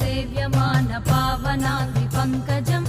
सेव्यमान पावनाद्रि पङ्कजम्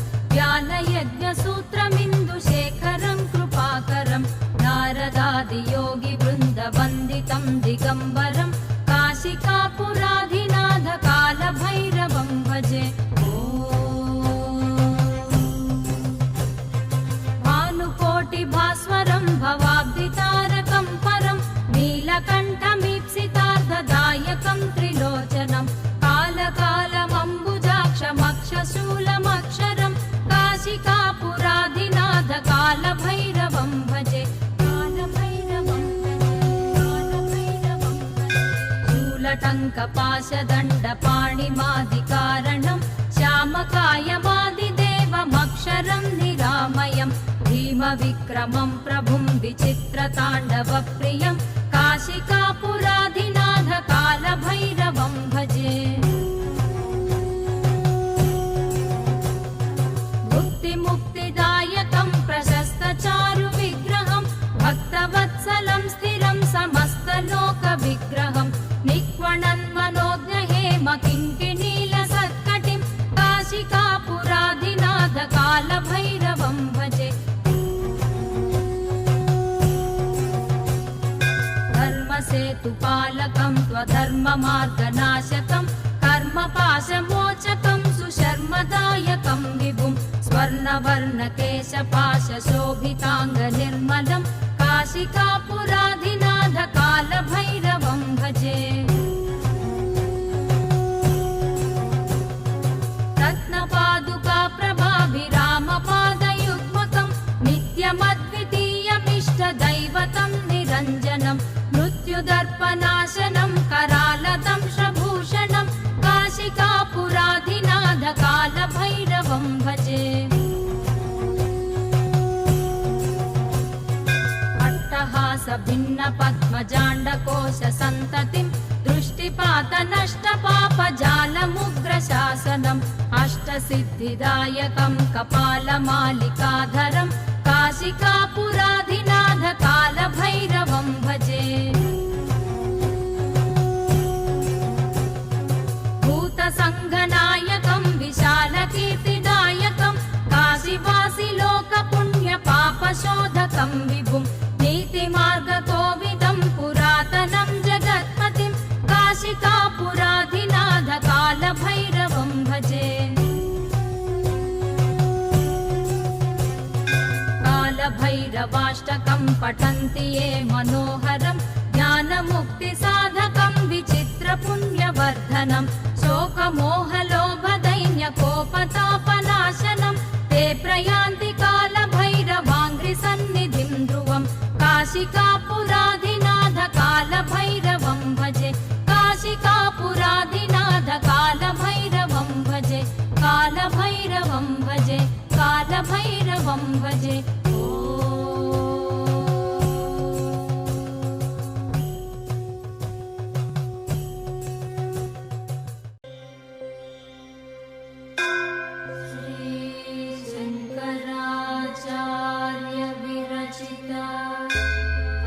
कपाशदण्डपाणिमादिकारणम् श्यामकायमादिदेवमक्षरं निरामयम् भीमविक्रमं प्रभुम् विचित्रताण्डवप्रियं काशिकापुराधिनाथकालभैरवम् भजे पालकं स्वधर्ममार्गनाशकं कर्मपाशमोचकं सुशर्मदायकं विभुं स्वर्णवर्णकेशपाशशोभिताङ्गनिर्मलं काशिकापुराधि दर्पनाशनं करालंश काशिका पुराधिनाथ भजे अट्टहास भिन्न पद्मजाण्डकोश कपालमालिकाधरं दृष्टिपात नष्ट काशिका पुरा संविभुं विभुम् नीतिमार्गकोविदं पुरातनं जगत्पतिं काशिकापुराधिनाथकालभैरवं भजे कालभैरवाष्टकं पठन्ति ये मनोहरं ज्ञानमुक्तिसाधकं विचित्रपुण्यवर्धनं शोकमोहलोभदैन्यकोपतापनाशनं ते प्रयान्ति कालम् सन्निधिं ध्रुवं काशिकापुर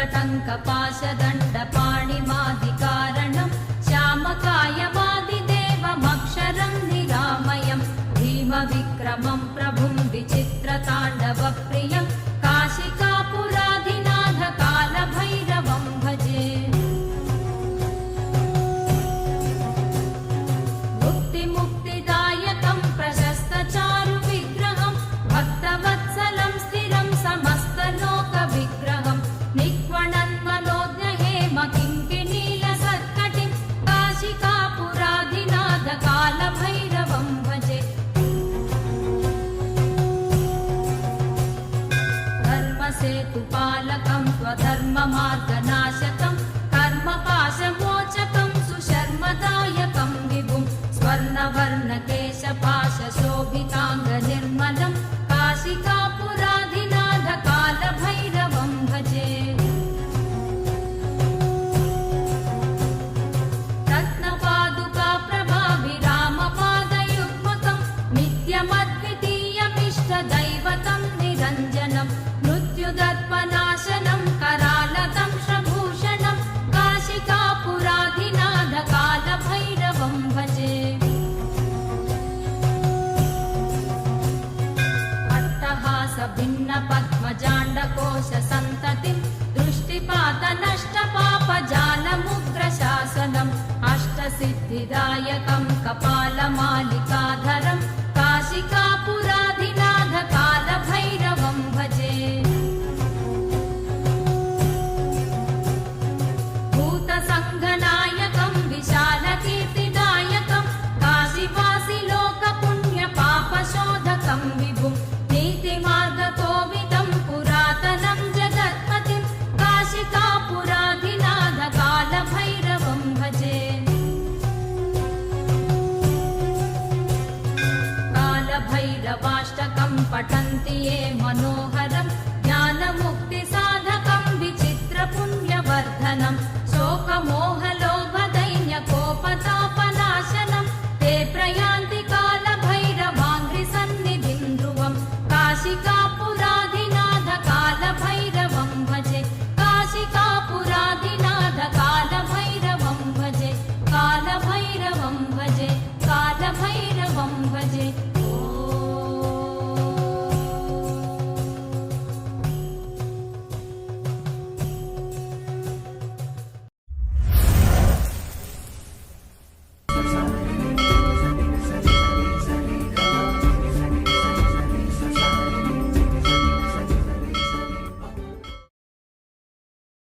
దండటంక పాశదండ పా mamá. పాత నష్ట పాప జాలముగ్ర శాసనం అష్టసిద్ధిదాయకం కపాలమాలికాధరం కాశికాపు શાંતિએ મનો